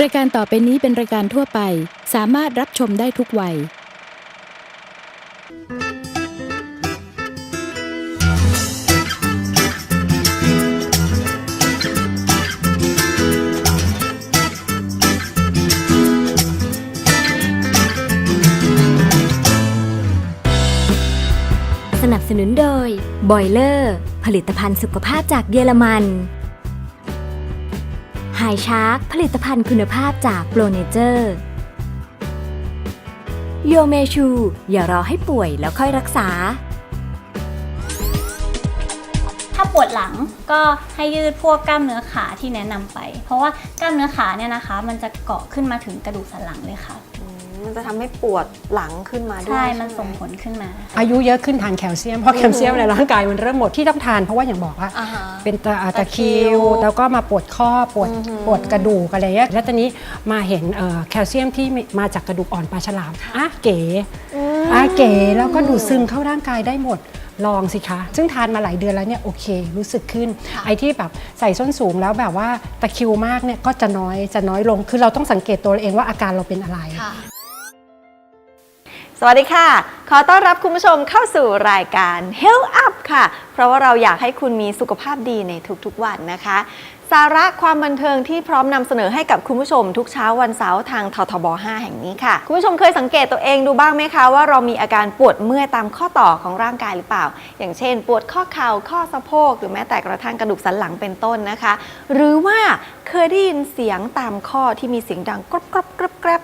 รายการต่อไปนี้เป็นรายการทั่วไป สามารถรับชมได้ทุกวัย สนับสนุนโดยบอยเลอร์ ผลิตภัณฑ์สุขภาพจากเยอรมัน ไฮชาร์กผลิตภัณฑ์คุณภาพจากโปรเนเจอร์โยเมชู อย่ารอให้ป่วยแล้วค่อยรักษา ถ้าปวดหลังก็ให้ยืดพวกกล้ามเนื้อขาที่แนะนำไป เพราะว่ากล้ามเนื้อขาเนี่ยนะคะ มันจะเกาะขึ้นมาถึงกระดูกสันหลังเลยค่ะ มมันจะทำให้ปวดหลังขึ้นมาด้วยใช่ใช่มันไหส่งผลขึ้นมา อายุเยอะขึ้นทานแคลเซียมเพราะแคลเซียมในร่างกายมันเริ่มหมดที่ต้องทานเพราะว่าอย่างบอกว่า อ่าฮะ เป็นตะตะตะคริคริววแล้วก็มาปวดข้อปวดอือหือปวดกระดูกอะไรเงี้ยแล้วตอนนี้มาเห็นเอ่อแคลเซียมที่มาจากกระดูกอ่อนปลาฉลามอะเก๋อะเก๋แล้วก็ดูดซึมเข้าร่างกายได้หมดลองสิคะ ซึ่งทานมาหลายเดือนแล้วเนี่ยโอเค รู้สึกขึ้น ไอ้ที่แบบใส่ส้นสูงแล้วแบบว่าตะคริวมากเนี่ยก็จะน้อยจะน้อยลงคือเราต้องสังเกตตัวเราเองว่าอาการเราเป็นอะไร สวัสดีค่ะ ขอต้อนรับคุณผู้ชมเข้าสู่รายการ Health Up ค่ะ เพราะว่าเราอยากให้คุณมีสุขภาพดีในทุกๆวันนะคะ สาระความบันเทิงที่พร้อมนำเสนอให้กับคุณผู้ชมทุกเช้าวันเสาร์ทางททบ 5 แห่งนี้ค่ะ คุณผู้ชมเคยสังเกตตัวเองดูบ้างไหมคะ ว่าเรามีอาการปวดเมื่อยตามข้อต่อของร่างกายหรือเปล่า อย่างเช่น ปวดข้อเข่าข้อสะโพกหรือแม้แต่กระทั่งกระดูกสันหลังเป็นต้นนะคะ หรือว่าเคยได้ยินเสียงตามข้อที่มีเสียงดังกรอบกรอบกรอบกรบ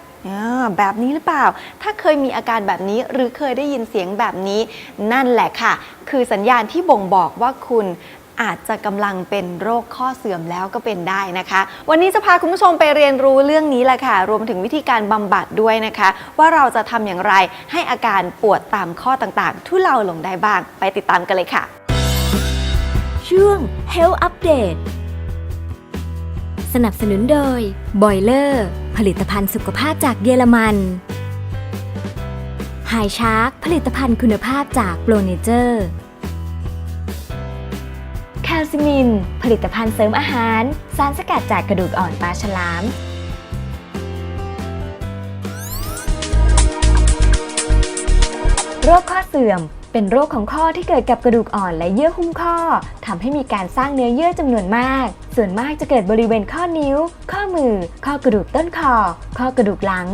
แบบนี้หรือเปล่า ถ้าเคยมีอาการแบบนี้หรือเคยได้ยินเสียงแบบนี้ นั่นแหละค่ะ คือสัญญาณที่บ่งบอกว่าคุณอาจจะกำลังเป็นโรคข้อเสื่อมแล้วก็เป็นได้นะคะ วันนี้จะพาคุณผู้ชมไปเรียนรู้เรื่องนี้แหละค่ะ รวมถึงวิธีการบำบัดด้วยนะคะ ว่าเราจะทำอย่างไรให้อาการปวดตามข้อต่างๆ ทุเลาลงได้บ้าง ไปติดตามกันเลยค่ะ ช่วง Health Update สนับสนุนโดยบอยเลอร์ ผลิตภัณฑ์สุขภาพจากเยอรมันไฮชาร์กผลิตภัณฑ์คุณภาพจากโปรเนเจอร์แคลซิมิน ผลิตภัณฑ์เสริมอาหาร สารสกัดจากกระดูกอ่อนปลาฉลามโรคข้อเสื่อม เป็นโรคของข้อที่เกิดกับกระดูกอ่อนและเยื่อหุ้มข้อทำให้มีการสร้างเนื้อเยื่อจำนวนมาก ส่วนมากจะเกิดบริเวณข้อนิ้ว ข้อมือ ข้อกระดูกต้นคอ ข้อกระดูกหลัง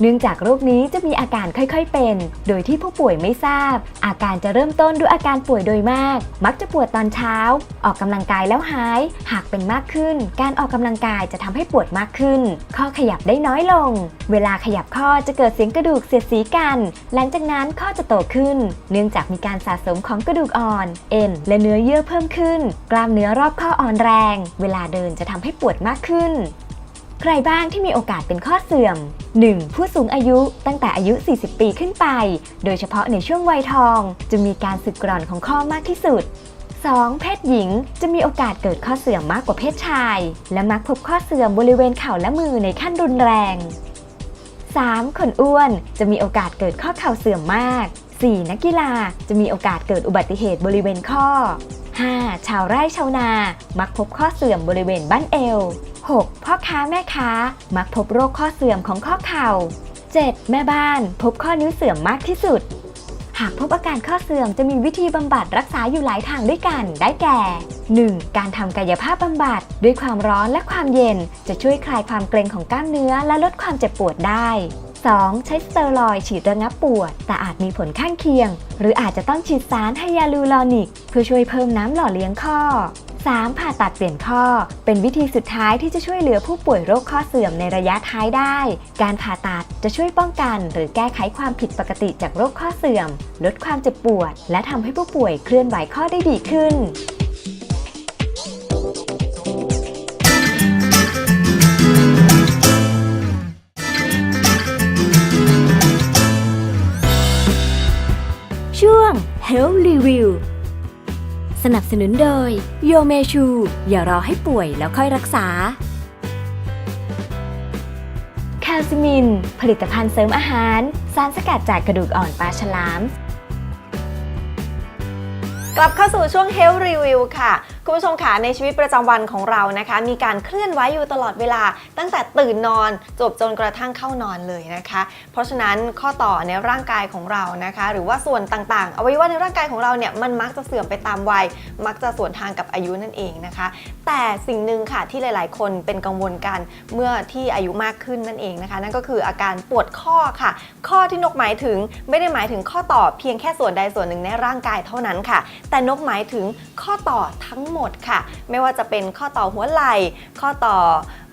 เนื่องจากโรคนี้จะมีอาการค่อยๆเป็น โดยที่ผู้ป่วยไม่ทราบ อาการจะเริ่มต้นด้วยอาการป่วยโดยมาก มักจะปวดตอนเช้า ออกกำลังกายแล้วหาย หากเป็นมากขึ้น การออกกำลังกายจะทำให้ปวดมากขึ้น ข้อขยับได้น้อยลง เวลาขยับข้อจะเกิดเสียงกระดูกเสียดสีกัน หลังจากนั้นข้อจะโตขึ้น เนื่องจากมีการสะสมของกระดูกอ่อน เอ็น และเนื้อเยื่อเพิ่มขึ้น กล้ามเนื้อรอบข้ออ่อนแรง เวลาเดินจะทำให้ปวดมากขึ้น ใครบ้างที่มีโอกาสเป็นข้อเสื่อม 1. ผู้สูงอายุตั้งแต่อายุ 40 ปีขึ้นไป โดยเฉพาะในช่วงวัยทอง จะมีการสึกกร่อนของข้อมากที่สุด 2. เพศหญิงจะมีโอกาสเกิดข้อเสื่อมมากกว่าเพศชาย และมักพบข้อเสื่อมบริเวณเข่าและมือในขั้นรุนแรง 3. คนอ้วนจะมีโอกาสเกิดข้อเข่าเสื่อมมาก 4. นักกีฬาจะมีโอกาสเกิดอุบัติเหตุบริเวณข้อ 5. ชาวไร่ชาวนา มักพบข้อเสื่อมบริเวณบั้นเอว 6. พ่อค้าแม่ค้า มักพบโรคข้อเสื่อมของข้อเข่า 7. แม่บ้านพบข้อนิ้วเสื่อมมากที่สุด หากพบอาการข้อเสื่อมจะมีวิธีบำบัดรักษาอยู่หลายทางด้วยกัน ได้แก่ 1. การทำกายภาพบำบัด ด้วยความร้อนและความเย็น จะช่วยคลายความเกร็งของกล้ามเนื้อและลดความเจ็บปวดได้ 2. ใช้สเตอรอยฉีดระงับปวด แต่อาจมีผลข้างเคียง หรืออาจจะต้องฉีดสารไฮยาลูรอนิก เพื่อช่วยเพิ่มน้ำหล่อเลี้ยงข้อ 3. ผ่าตัดเปลี่ยนข้อ เป็นวิธีสุดท้ายที่จะช่วยเหลือผู้ป่วยโรคข้อเสื่อมในระยะท้ายได้ การผ่าตัดจะช่วยป้องกัน หรือแก้ไขความผิดปกติจากโรคข้อเสื่อม ลดความเจ็บปวด และทำให้ผู้ป่วยเคลื่อนไหวข้อได้ดีขึ้นช่วง Health Review สนับสนุนโดยโยเมชู อย่ารอให้ป่วยแล้วค่อยรักษาแคลซิมิน ผลิตภัณฑ์เสริมอาหาร สารสกัดจากกระดูกอ่อนปลาฉลาม กลับเข้าสู่ช่วง Health Review ค่ะ คุณผู้ชมค่ะในชีวิตประจำวันของเรานะคะ มีการเคลื่อนไหวอยู่ตลอดเวลา ตั้งแต่ตื่นนอนจบจนกระทั่งเข้านอนเลยนะคะ เพราะฉะนั้นข้อต่อในร่างกายของเรานะคะ หรือว่าส่วนต่างๆอวัยวะในร่างกายของเราเนี่ยมันมักจะเสื่อมไปตามวัย มักจะสวนทางกับอายุนั่นเองนะคะ แต่สิ่งหนึ่งค่ะที่หลาย ๆ คนเป็นกังวลกันเมื่อที่อายุมากขึ้นนั่นเองนะคะ นั่นก็คืออาการปวดข้อค่ะ ข้อที่นกหมายถึงไม่ได้หมายถึงข้อต่อเพียงแค่ส่วนใดส่วนหนึ่งในร่างกายเท่านั้นค่ะ แต่นกหมายถึงข้อต่อทั้งหมดค่ะ ไม่ว่าจะเป็นข้อต่อหัวไหล่ ข้อต่อ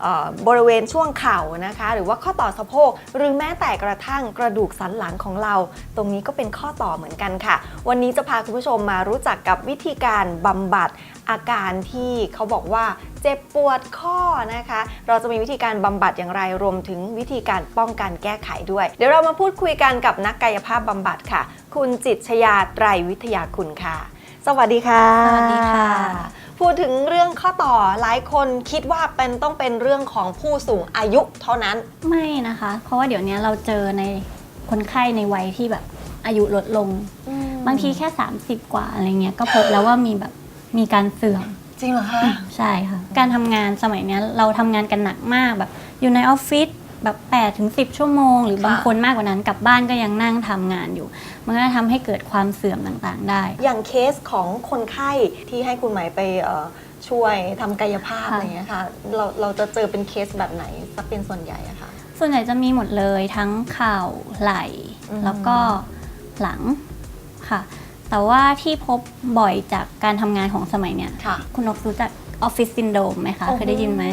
อบริเวณช่วงเข่านะคะ หรือว่าข้อต่อสะโพก หรือแม้แต่กระทั่งกระดูกสันหลังของเรา ตรงนี้ก็เป็นข้อต่อเหมือนกันค่ะ วันนี้จะพาคุณผู้ชมมารู้จักกับวิธีการบำบัดอาการที่เขาบอกว่าเจ็บปวดข้อนะคะ เราจะมีวิธีการบำบัดอย่างไรรวมถึงวิธีการป้องกันแก้ไขด้วย เดี๋ยวเรามาพูดคุยกันกับนักกายภาพบำบัดค่ะ คุณจิตชยาไตรวิทยาคุณค่ะ สวัสดีค่ะ สวัสดีค่ะ พูดถึงเรื่องข้อต่อหลายคนคิดว่าเป็นต้องเป็นเรื่องของผู้สูงอายุเท่านั้น ไม่นะคะ เพราะว่าเดี๋ยวนี้เราเจอในคนไข้ในวัยที่แบบอายุลดลง บางทีแค่ 30 กว่าอะไรเงี้ยก็พบแล้วว่ามีแบบมีการเสื่อมจริงเหรอคะ ใช่ค่ะ การทำงานสมัยเนี้ยเราทำงานกันหนักมากแบบ อยู่ในออฟฟิศ แบบ8ถึง10ชั่วโมง หรือบางค่ะคนมากกว่านั้นกลับบ้านก็ยังนั่งทำงานอยู่ มันก็จะทำให้เกิดความเสื่อมต่างๆได้ อย่างเคสของคนไข้ที่ให้คุณหมายไปเอ่อช่วยทำกายภาพค่ะ อะไรอย่างเงี้ยค่ะเราเราจะเจอเป็นเคสแบบไหนสักเป็นส่วนใหญ่อะคะส่วนใหญ่จะมีหมดเลยทั้งเข่าไหล่ อืม แล้วก็หลังค่ะ แต่ว่าที่พบบ่อยจากการทำงานของสมัยเนี้ยค่ะ คุณนกรู้จัก ออฟฟิศซินโดมไหมคะ เคยได้ยินไหม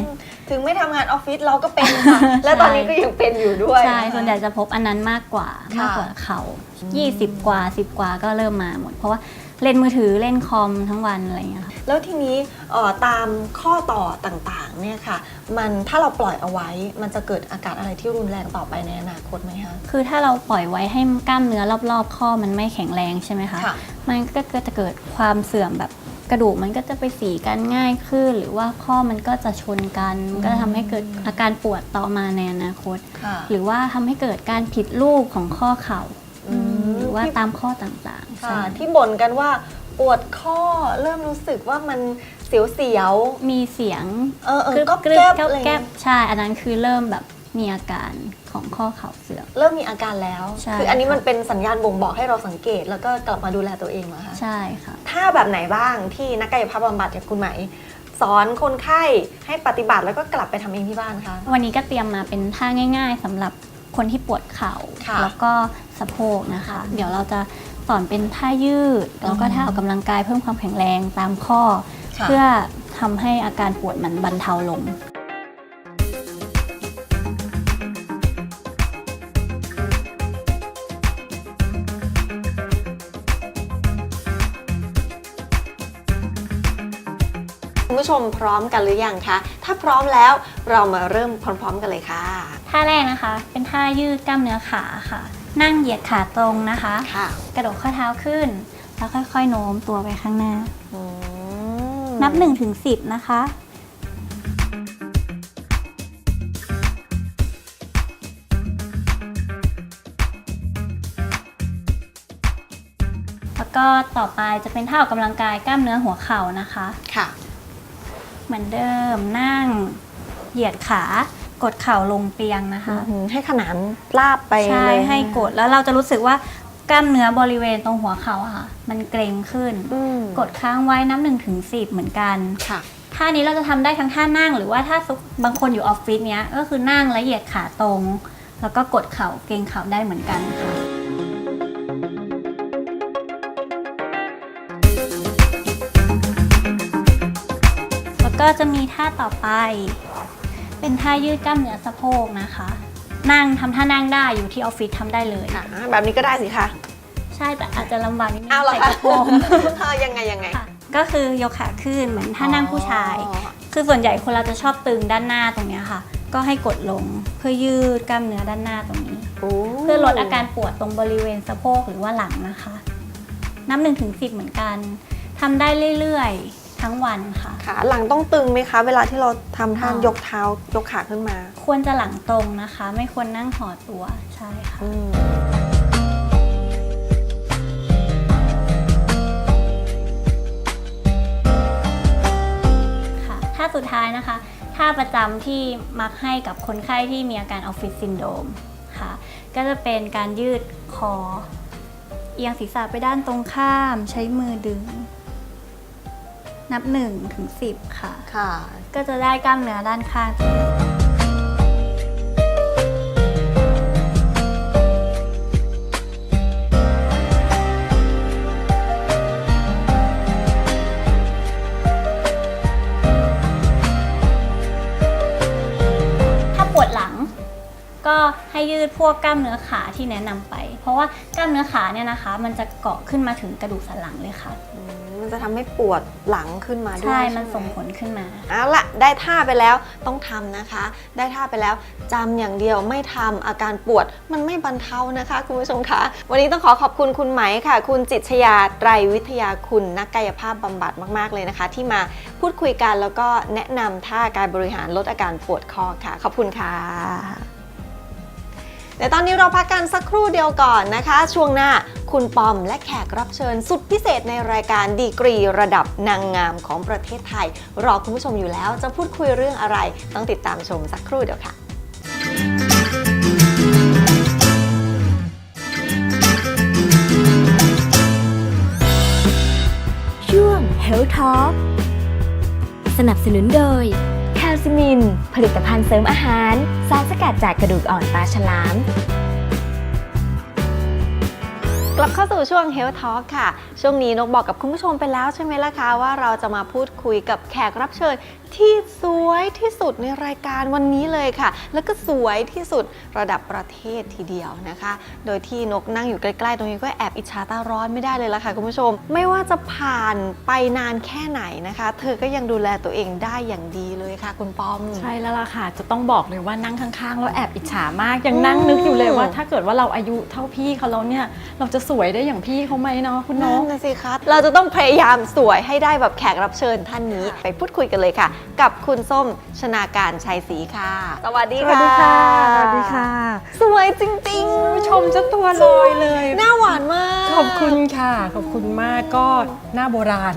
ถึงไม่ทำงานออฟฟิศเราก็เป็นค่ะ และตอนนี้ก็ยังเป็นอยู่ด้วยใช่ะคะส่วนใหญ่จะพบอันนั้นมากกว่าค่ะมากกว่าเขา 20 กว่า 10 กว่าก็เริ่มมาหมด เพราะว่าเล่นมือถือเล่นคอมทั้งวันอะไรอย่างเงี้ยค่ะแล้วทีนี้เอ่อตามข้อต่อต่างๆเนี่ยค่ะ มันถ้าเราปล่อยเอาไว้มันจะเกิดอาการอะไรที่รุนแรงต่อไปในอนาคตไหมคะคือถ้าเราปล่อยไว้ให้กล้ามเนื้อรอบๆ ข้อมันไม่แข็งแรงใช่ไหมคะค่ะมันก็จะเกิดความเสื่อมแบบ กระดูกมันก็จะไปสีกันง่ายขึ้น หรือว่าข้อมันก็จะชนกันมันก็จะทำให้เกิดอาการปวดต่อมาในอนาคต ค่ะหรือว่าทำให้เกิดการผิดรูปของข้อเข่า อืมหรือว่าตามข้อต่างๆค่ะ ใช่ที่บ่นกันว่าปวดข้อเริ่มรู้สึกว่ามันเสียวมีเสียง ๆเออเออกรึบก๊อบกรึบแก๊บก๊อบอะไรแก๊เงี้บยใช่ อันนั้นคือเริ่มแบบมีอาการของข้อเข่า เสื่อมเริ่มมีอาการแล้ว ใช่ คืออันนี้ค่ะมันเป็นสัญญาณบ่งบอกให้เราสังเกต แล้วก็กลับมาดูแลตัวเองเหรอคะ ใช่ค่ะ ถ้าแบบไหนบ้างที่นักกายภาพบำบัดอย่างคุณไหม สอนคนไข้ให้ปฏิบัติแล้วก็กลับไปทำเองที่บ้านคะ วันนี้ก็เตรียมมาเป็นท่าง่าย ๆสำหรับคนที่ปวดเข่า ค่ะแล้วก็สะโพกนะคะ เดี๋ยวเราจะสอนเป็นท่ายืด แล้วก็ท่าออกกำลังกายเพิ่มความแข็งแรงตามข้อ ค่ะ เพื่อทำให้อาการปวดมันบรรเทาลง ผู้ชมพร้อมกันหรือยังคะ ถ้าพร้อมแล้วเรามาเริ่มพร้อมๆกันเลยค่ะ ท่าแรกนะคะ เป็นท่ายืดกล้ามเนื้อขาค่ะ นั่งเหยียดขาตรงนะคะ ค่ะกระดกข้อเท้าขึ้น แล้วค่อยๆโน้มตัวไปข้างหน้า อืมนับ1นถึงสินะคะ แล้วก็ต่อไปจะเป็นท่าออกกำลังกายกล้ามเนื้อหัวเข่านะคะ ค่ะ เหมือนเดิมนั่ง เหยียดขากดเข่าลงเตียงนะคะ อืมให้ขนานลาบไปใช่เลยให้กดแล้วเราจะรู้สึกว่ากล้ามเนื้อบริเวณตรงหัวเข่าอะค่ะ มันเกร็งขึ้น อืมกดค้างไว้นับหนึ่งถึงสิเหมือนกัน ค่ะ ท่านี้เราจะทำได้ทั้งท่านั่ง หรือว่าถ้าซุกบางคนอยู่ออฟฟิศเนี้ยก็คือนั่งและเหยียดขาตรง แล้วก็กดเข่าเกรงเข่าได้เหมือนกันค่ะ ก็จะมีท่าต่อไป เป็นท่ายืดกล้ามเนื้อสะโพกนะคะ นั่งทำท่านั่งได้อยู่ที่ออฟฟิศทำได้เลยค่ะแบบนี้ก็ได้สิคะใช่แต่อาจจะลำบากนิดนึงเอาเหรอใส่คะกระโปรงเออยังไงยังไง ค่ะก็คือยกขาขึ้นเหมือนท่านั่งผู้ชาย อ๋อ คือส่วนใหญ่คนเราจะชอบตึงด้านหน้าตรงเนี้ยค่ะ ก็ให้กดลงเพื่อยืดกล้ามเนื้อด้านหน้าตรงนี้โอ้เพื่อลดอาการปวดตรงบริเวณสะโพกหรือว่าหลังนะคะ นับหนึ่งถึงสิบเหมือนกันทำได้เรื่อยๆ ทั้งวันค่ะ ขาหลังต้องตึงไหมคะ เวลาที่เราทำท่าอ๋อยกเท้ายกขาขึ้นมา ควรจะหลังตรงนะคะ ไม่ควรนั่งห่อตัวใช่ค่ะอืมสุดท้ายนะคะ ท่าประจำที่มักให้กับคนไข้ที่มีอาการออฟฟิศซินโดรมค่ะ ก็จะเป็นการยืดคอ เอียงศีรษะไปด้านตรงข้าม ใช้มือดึง นับ1ถึง10 ค่ะ ค่ะ ก็จะได้กล้ามเนื้อด้านข้าง ถ้าปวดหลัง ก็ให้ยืดพวกกล้ามเนื้อขาที่แนะนำไป เพราะว่ากล้ามเนื้อขาเนี่ยนะคะ มันจะเกาะขึ้นมาถึงกระดูกสันหลังเลยค่ะ อืมมันจะทำให้ปวดหลังขึ้นมาด้วยใช่ใช่มันไหส่งผลขึ้นมา เอาละได้ท่าไปแล้วต้องทำนะคะ ได้ท่าไปแล้วจำอย่างเดียวไม่ทำอาการปวดมันไม่บรรเทานะคะ คุณผู้ชมคะวันนี้ต้องขอขอบคุณคุณไหมค่ะ คุณจิตรชยาไตรวิทยาคุณนักกายภาพบำบัดมากๆเลยนะคะ ที่มาพูดคุยกันแล้วก็แนะนำท่าการบริหารลดอาการปวดคอค่ะ ขอบคุณค่ะ เดี๋ยวตอนนี้เราพักกันสักครู่เดียวก่อนนะคะ ช่วงหน้าคุณปอมและแขกรับเชิญสุดพิเศษในรายการดีกรีระดับนางงามของประเทศไทย รอคุณผู้ชมอยู่แล้วจะพูดคุยเรื่องอะไร ต้องติดตามชมสักครู่เดียวค่ะช่วง Health Talk สนับสนุนโดย แคลซิมิน ผลิตภัณฑ์เสริมอาหาร สารสกัดจากกระดูกอ่อนปลาฉลาม กลับเข้าสู่ช่วง Health Talk ค่ะ ช่วงนี้นกบอกกับคุณผู้ชมไปแล้วใช่ไหมล่ะคะว่าเราจะมาพูดคุยกับแขกรับเชิญที่สวยที่สุดในรายการวันนี้เลยค่ะ แล้วก็สวยที่สุดระดับประเทศทีเดียวนะคะ โดยที่นกนั่งอยู่ใกล้ๆ ตรงนี้ก็แอบอิจฉาตาร้อนไม่ได้เลยละค่ะคุณผู้ชม ไม่ว่าจะผ่านไปนานแค่ไหนนะคะ เธอก็ยังดูแลตัวเองได้อย่างดีเลยค่ะ คุณปอม ใช่แล้วล่ะค่ะ จะต้องบอกเลยว่านั่งข้างๆ แล้วแอบอิจฉามาก ยังนั่งนึกอยู่เลยว่า ถ้าเกิดว่าเราอายุเท่าพี่เขาแล้วเนี่ย เราจะสวยได้อย่างพี่เขาไหมเนาะคุณนั่น้นองนะสิคะเราจะต้องพยายามสวยให้ได้แบบแขกรับเชิญท่านนี้ ไปพูดคุยกันเลยค่ะกับคุณส้มชนาการชัยศรีค่ะ สวัสดีค่ะ สวัสดีค่ะ สวยจริงชมจะตัวลอยเลยๆหน้าหวานมาก ขอบคุณค่ะ ขอบคุณมากก็หน้าโบราณ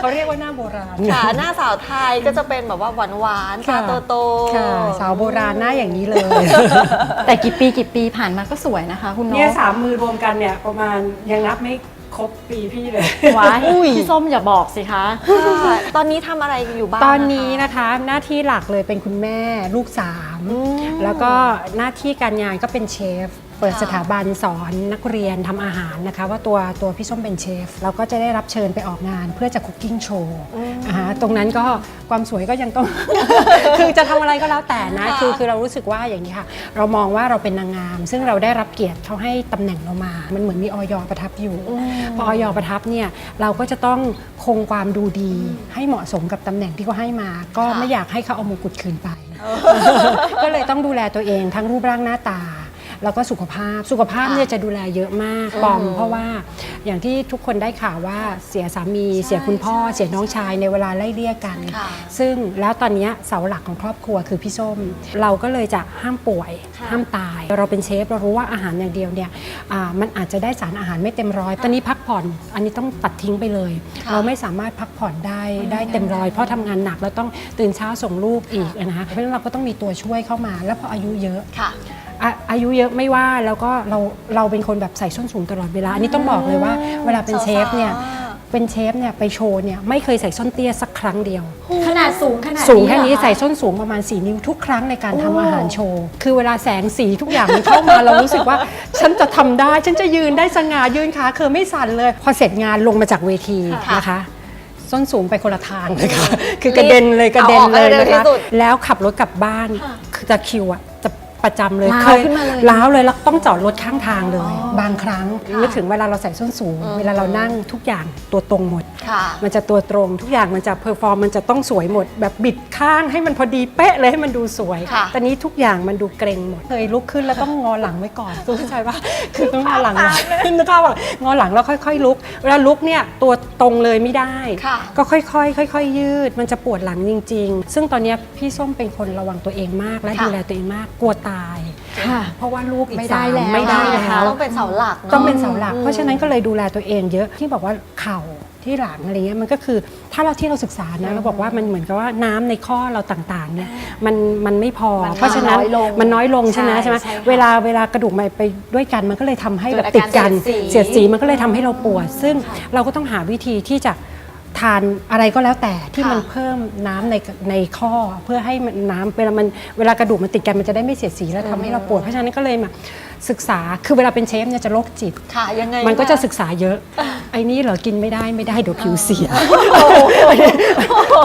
เขาเรียกว่าหน้าโบราณ ค่ะ หน้าสาวไทยก็จะเป็นแบบว่าหวานหวานๆตาค่ะโตๆค่ะสาวโบราณหน้าอย่างนี้เลย แต่กี่ปีกี่ปีผ่านมาก็สวยนะคะ คุณน้อเนี่ยงสามมือรวมกันเนี่ยประมาณยังนับไม่ ครบปีพี่เลย ว้ายพี่ส้มอย่าบอกสิคะ ค่ะตอนนี้ทำอะไรอยู่บ้างตอนนี้นะคะหน้าที่หลักเลยเป็นคุณแม่ลูกสามอืมแล้วก็หน้าที่การงานก็เป็นเชฟ เปิดค่ะสถาบันสอนนักเรียนทำอาหารนะคะ ว่าตัวตัวพี่ส้มเป็นเชฟ เราก็จะได้รับเชิญไปออกงานเพื่อจะคุกกิ้งโชว์อ่าฮะตรงนั้นก็ความสวยก็ยังต้อง คือจะทำอะไรก็แล้วแต่นะค่ะคือคือเรารู้สึกว่าอย่างนี้ค่ะ เรามองว่าเราเป็นนางงาม ซึ่งเราได้รับเกียรติเขาให้ตำแหน่งเรามา มันเหมือนมีออยประทับอยู่ พอออยประทับเนี่ยเราก็จะต้องคงความดูดีให้เหมาะสมกับตำแหน่งที่เขาให้มา ก็ค่ะไม่อยากให้เขาเอามงกุฎคืนไป ก็เลยต้องดูแลตัวเองทั้งรูปร่างหน้าตา แล้วก็สุขภาพสุขภาพเนี่ยจะดูแลเยอะมากปอม เพราะว่าอย่างที่ทุกคนได้ข่าวว่าเสียสามีเสียคุณพ่อ เสียน้องชายในเวลาไล่เลี่ยกันค่ะซึ่งแล้วตอนเนี้ยเสาหลักของครอบครัวคือพี่ส้ม เราก็เลยจะห้ามป่วยค่ะห้ามตาย เราเป็นเชฟเรารู้ว่าอาหารอย่างเดียวเนี่ยอ่ามันอาจจะได้สารอาหารไม่เต็มร้อย ตอนนี้พักผ่อนอันนี้ต้องตัดทิ้งไปเลยค่ะเราไม่สามารถพักผ่อนได้ได้เต็มร้อยเพราะทำงานหนักแล้วต้องตื่นเช้าส่งลูกอีกนะคะเพราะฉะนั้นเราก็ต้องมีตัวช่วยเข้ามา แล้วพออายุเยอะค่ะ อะอายุเยอะไม่ว่าแล้วก็เราเราเป็นคนแบบใส่ส้นสูงตลอดเวลาอันนี้ต้องบอกเลยว่า เวลาเป็นเชฟเนี่ยสาวๆเป็นเชฟเนี่ยไปโชว์เนี่ยไม่เคยใส่ส้นเตี้ยสักครั้งเดียว ขนาดสูงขนาดสูงแค่นี้เหรอะใส่ส้นสูงประมาณ 4 นิ้วทุกครั้งในการทำอาหารโชว์ คือเวลาแสงสีทุกอย่างมันเข้ามา เรารู้สึกว่า ฉันจะทำได้ฉันจะยืนได้สง่ายืนขาเคอไม่สั่นเลย พอเสร็จงานลงมาจากเวทีนะคะ ส้นสูงไปคนละทางเลยค่ะคือกระเด็นเลยกระเด็นเลยเอาออกให้เร็วนะที่คะสุด แล้วขับรถกลับบ้านคือจะคิวอะจะ ประจำเลยล้าวเคยขึ้นมาเลยล้าวเลยแล้วต้องจอดรถข้างทางเลยบางครั้งนึกถึงเวลาเราใส่ส้นสูงเวลาเรานั่งทุกอย่างตัวตรงหมด ค่ะ มันจะตัวตรงทุกอย่างมันจะเพอร์ฟอร์มมันจะต้องสวยหมด แบบบิดข้างให้มันพอดีเป๊ะเลยให้มันดูสวยค่ะตอนนี้ทุกอย่างมันดูเกรงหมดเคยลุกขึ้นแล้วต้องงอหลังไว้ก่อนรู้เข้าใจปะคือต้องงอหลังไว้นึกภาพว่างอหลังแล้วค่อยๆลุกเวลาลุกเนี่ยตัวตรงเลยไม่ได้ ค่ะ ก็ค่อยๆค่อยๆ ยืด มันจะปวดหลังจริง ๆ ซึ่งตอนเนี้ยพี่ส้มเป็นคนระวังตัวเองมากและค่ะดูแลตัวเองมาก กลัวตาย ค่ะ เพราะว่าลูกอีกไม่ได้สามแล้วไม่ได้ใช่แล้ว ต้องเป็นเสาหลักเนอะต้องเป็นเสาหลัก อืม เพราะฉะนั้นก็เลยดูแลตัวเองเยอะที่บอกว่าเข่าที่หลังอะไรเงี้ยมันก็คือถ้าเราที่เราศึกษานะเราบอกว่ามันเหมือนกับว่าน้ำในข้อเราต่างๆเนี่ยมันมันไม่พอ มันเพราะฉะนั้นน้อยลงมันน้อยลงใช่ไหมใช่ใช่ไหมใช่ค่ะเวลาเวลากระดูกมันไปด้วยกันมันก็เลยทำให้เกิแบดบอาการติดกันเสียดสี เสียดสีมันก็เลยทำให้เราปวด ซึ่งเราก็ต้องหาวิธีที่จะ ทานอะไรก็แล้วแต่ที่มันเพิ่มน้ำในในข้อ เพื่อให้มันน้ำเวลามันเวลากระดูกมันติดกันมันจะได้ไม่เสียดสีแล้วทำให้เราปวดเพราะฉะนั้นก็เลยมาศึกษาคือเวลาเป็นเชฟเนี่ยจะโรคจิตค่ะยังไงมันก็จะคศึกษาเยอะ ไอ้นี่เหรอกินไม่ได้ไม่ได้เดี๋ยวผิวเสีย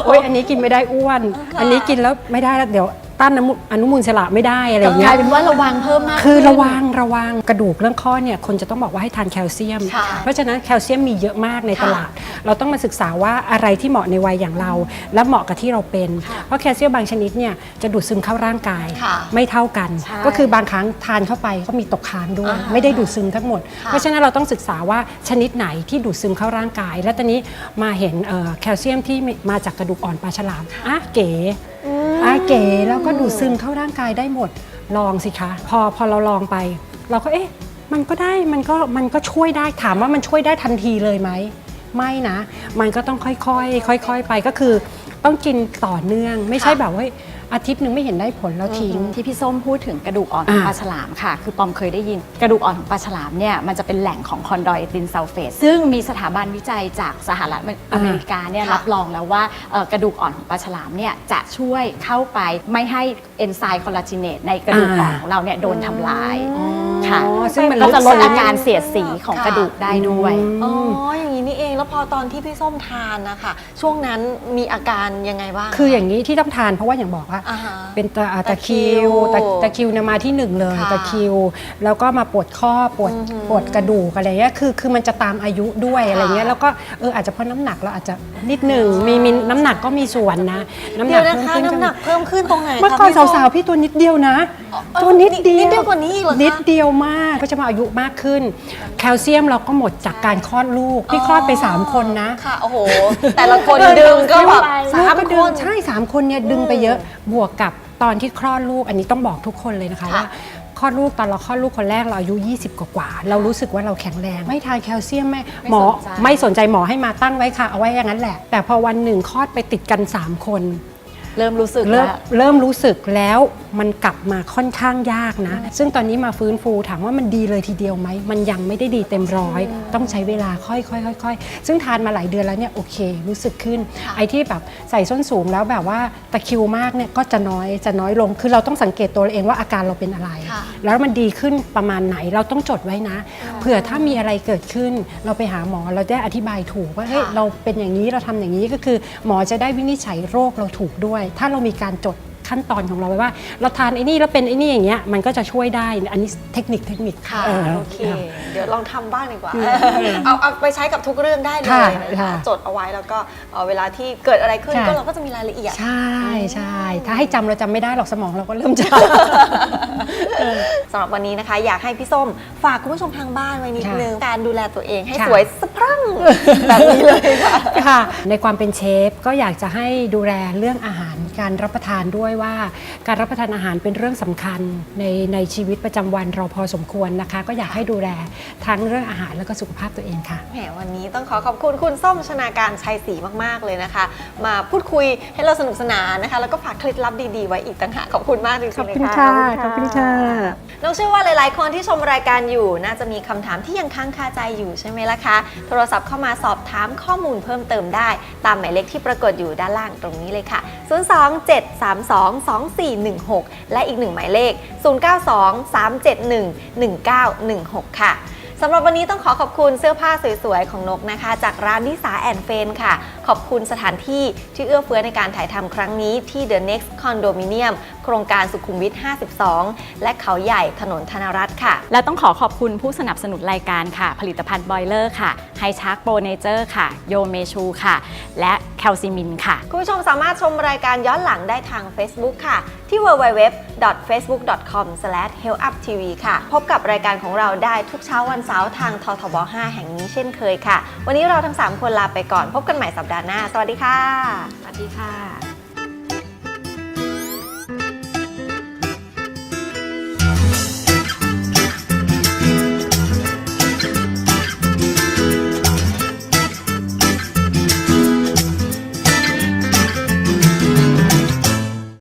โอ้ยอันนี้กินไม่ได้อ้วน อันนี้กินแล้วไม่ได้แล้วเดี๋ยว ต้านน้ำมูกอนุมูลอิสระไม่ได้อะไรอย่างกเงี้ลายยเป็นว่าระวังเพิ่มมากคือขึ้นระวังระวังกระดูกเรื่องข้อเนี่ยคนจะต้องบอกว่าให้ทานแคลเซียม ค่ะเพราะฉะนั้นแคลเซียมมีเยอะมากในตลาด เราต้องมาศึกษาว่าอะไรที่เหมาะในวัยอย่างเรา และเหมาะกับที่เราเป็นเพราะแคลเซียมบางชนิดเนี่ยจะดูดซึมเข้าร่างกายค่ะไม่เท่ากัน ใช่ก็คือบางครั้งทานเข้าไปก็มีตกค้างด้วย อ่าไม่ได้ดูดซึมทั้งหมด ค่ะเพราะฉะนั้นเราต้องศึกษาว่าชนิดไหนที่ดูดซึมเข้าร่างกาย แล้วตอนนี้มาเห็นเอ่อแคลเซียมที่มาจากกระดูกอ่อนปลาฉลามอะเก๋อ่ะเก๋แล้วก็ดูดซึมเข้าร่างกายได้หมดลองสิคะ พอพอเราลองไป เราก็เอ๊ะมันก็ได้มันก็มันก็ช่วยได้ถามว่ามันช่วยได้ทันทีเลยไหมไม่นะ มันก็ต้องค่อยๆค่อย ๆ ไปก็คือ ต้องกินต่อเนื่อง ไม่ใช่แบบว่า อาทิตย์หนึ่งไม่เห็นได้ผลแล้วทิ้ง ที่พี่ส้มพูดถึงกระดูกอ่อนของอ่าปลาฉลามค่ะ คือปอมเคยได้ยินกระดูกอ่อนของปลาฉลามเนี่ยมันจะเป็นแหล่งของคอนดรอยตินซัลเฟตซึ่งมีสถาบันวิจัยจากสหรัฐอเมริกาเนี่ยค่ะรับรองแล้วว่าเอ่อกระดูกอ่อนของปลาฉลามเนี่ยจะช่วยเข้าไปไม่ให้เอนไซม์คอลลาเจเนตในกระดูกอ่อนของเราเนี่ยโดนทำลายค่ะอ๋อซึ่งมันก็จะลดลึกซึ้งอาการเสียดสีของกระดูกได้ด้วยอ๋ออย่างนี้นี่เองแล้วพอตอนที่พี่ส้มทานนะคะช่วงนั้นมีอาการยังไงบ้างคืออย่างนี้ที่ต้องทานเพราะว่าอย่างบอกว่าอ่าฮะเป็นตะอ่าตะตะคริคิววตะตะคิวเนี่ยมาที่หนึ่งเลยค่ะตะคิว แล้วก็มาปวดข้อปวดอือหือปวดกระดูกอะไรเงี้ยคือคือมันจะตามอายุด้วยอะไรเงี้ยค่ะแล้วก็เอออาจจะเพราะน้ำหนักเราอาจจะนิดหนึ่งมีมีน้ำหนักก็มีส่วนนะน้ำหเดี๋นัยวกนะคะเพิ่มขึ้นน้ำหนักเพิ่มขึ้นตรงไหนเมื่อคะก่อนพี่ส้ม สาวๆพี่ตัวนิดเดียวนะ เออตัวนิดเดียวนิดเดียวกว่านี้อีกเหรอคะนิดเดียวมากก็จะมาอายุมากขึ้น แคลเซียมเราก็หมดจากการคลอดลูกพี่คลอดไปสามคนนะ ค่ะ โอ้โห แต่ละคนดึงก็แบบสามก็คดึงนใช่สามคนเนี่ยดึงไปเยอะบวกกับตอนที่คลอดลูกอันนี้ต้องบอกทุกคนเลยนะคะค่ะว่าคลอดลูกตอนเราคลอดลูกคนแรกเราอายุ 20 กว่าๆเรารู้สึกว่าเราแข็งแรง ไม่ทานแคลเซียมไม่ไม่หมอสนใจไม่สนใจหมอให้มาตั้งไว้ค่ะ เอาไว้อย่างนั้นแหละ แต่พอวันหนึ่งคลอดไปติดกัน 3 คน เริ่มรู้สึกเริ่มแล้วเริ่มรู้สึกแล้วมันกลับมาค่อนข้างยากนะ ซึ่งตอนนี้มาฟื้นฟูถามว่ามันดีเลยทีเดียวไหม มันยังไม่ได้ดีเต็มร้อย ต้องใช้เวลาค่อยๆค่อยๆซึ่งทานมาหลายเดือนแล้วเนี่ยโอเค รู้สึกขึ้น ไอ้ที่แบบใส่ส้นสูงแล้วแบบว่าตะคริวมากเนี่ยก็จะน้อยจะน้อยลง คือเราต้องสังเกตตัวเราเองว่าอาการเราเป็นอะไร ค่ะ แล้วมันดีขึ้นประมาณไหนเราต้องจดไว้นะ เผื่อถ้ามีอะไรเกิดขึ้น เราไปหาหมอเราได้อธิบายถูกว่าเฮ้ยค่ะ เราเป็นอย่างนี้เราทำอย่างนี้ก็คือ หมอจะได้วินิจฉัยโรคเราถูกด้วยถ้าเรามีการจด ขั้นตอนของเราไว้ว่า เราทานไอ้นี่แล้วเป็นไอ้นี่อย่างเงี้ยมันก็จะช่วยได้อันนี้เทคนิคเทคนิคค่ะเออ โอเค เดี๋ยวลองทำบ้างดีกว่า เอาเอาไปใช้กับทุกเรื่องได้เลยค่ะนะคะค่ะจดเอาไว้แล้วก็เอ่อเวลาที่เกิดอะไรขึ้นค่ะ ก็เราก็จะมีรายละเอียด ใช่ใช่ถ้าให้จำเราจำไม่ได้หรอกสมองเราก็เริ่มจสำหรับวันนี้นะคะ อยากให้พี่ส้มฝากคุณผู้ชมทางบ้านไว้นิดค่ะนึง การดูแลตัวเองให้ค่ะ สวยสะพรั่งแบบนี้เลยค่ะำค่ะในความเป็นเชฟก็อยากจะให้ดูแลเรื่องอาหาร การรับประทานด้วยว่า การรับประทานอาหารเป็นเรื่องสำคัญในในชีวิตประจำวันเราพอสมควรนะคะ ก็อยากให้ดูแลทั้งเรื่องอาหารแล้วก็สุขภาพตัวเองค่ะแหมวันนี้ต้องขอขอบคุณคุณส้มชนาการชัยศรีมากๆเลยนะคะ มาพูดคุยให้เราสนุกสนานนะคะ แล้วก็ฝากเคล็ดลับดีๆไว้อีกต่างหากขอบคุณมากจริงๆขอบเลยคุณค่ะค่ะขอบคุณค่ะน้องเชื่อว่าหลายๆ คนที่ชมรายการอยู่ น่าจะมีคำถามที่ยังค้างคาใจอยู่ใช่ไหมล่ะคะโทรศัพท์เข้ามาสอบถามข้อมูลเพิ่มเติมได้ ตามหมายเลขที่ปรากฏอยู่ด้านล่างตรงนี้เลยค่ะ027322416 และอีกหนึ่งหมายเลข 0923711916 ค่ะ สำหรับวันนี้ต้องขอขอบคุณเสื้อผ้าสวยๆ ของนกนะคะ จากร้านนิสาแอนเฟนค่ะ ขอบคุณสถานที่ที่เอื้อเฟื้อในการถ่ายทำครั้งนี้ที่ The Next Condominium โครงการสุขุมวิท 52 และเขาใหญ่ถนนธนรัตน์ค่ะ และต้องขอขอบคุณผู้สนับสนุนรายการค่ะ ผลิตภัณฑ์บอยเลอร์ค่ะไฮชาร์กโปรเนเจอร์ค่ะ โยเมชูค่ะ และแคลซิมินค่ะ คุณผู้ชมสามารถชมรายการย้อนหลังได้ทาง Facebook ค่ะ ที่ www.facebook.com/healuptv ค่ะ พบกับรายการของเราได้ทุกเช้าวันเสาร์ทางททบ 5 แห่งนี้เช่นเคยค่ะ วันนี้เราทั้ง 3 คนลาไปก่อน พบกันใหม่สัปดาห์หน้า สวัสดีค่ะ สวัสดีค่ะ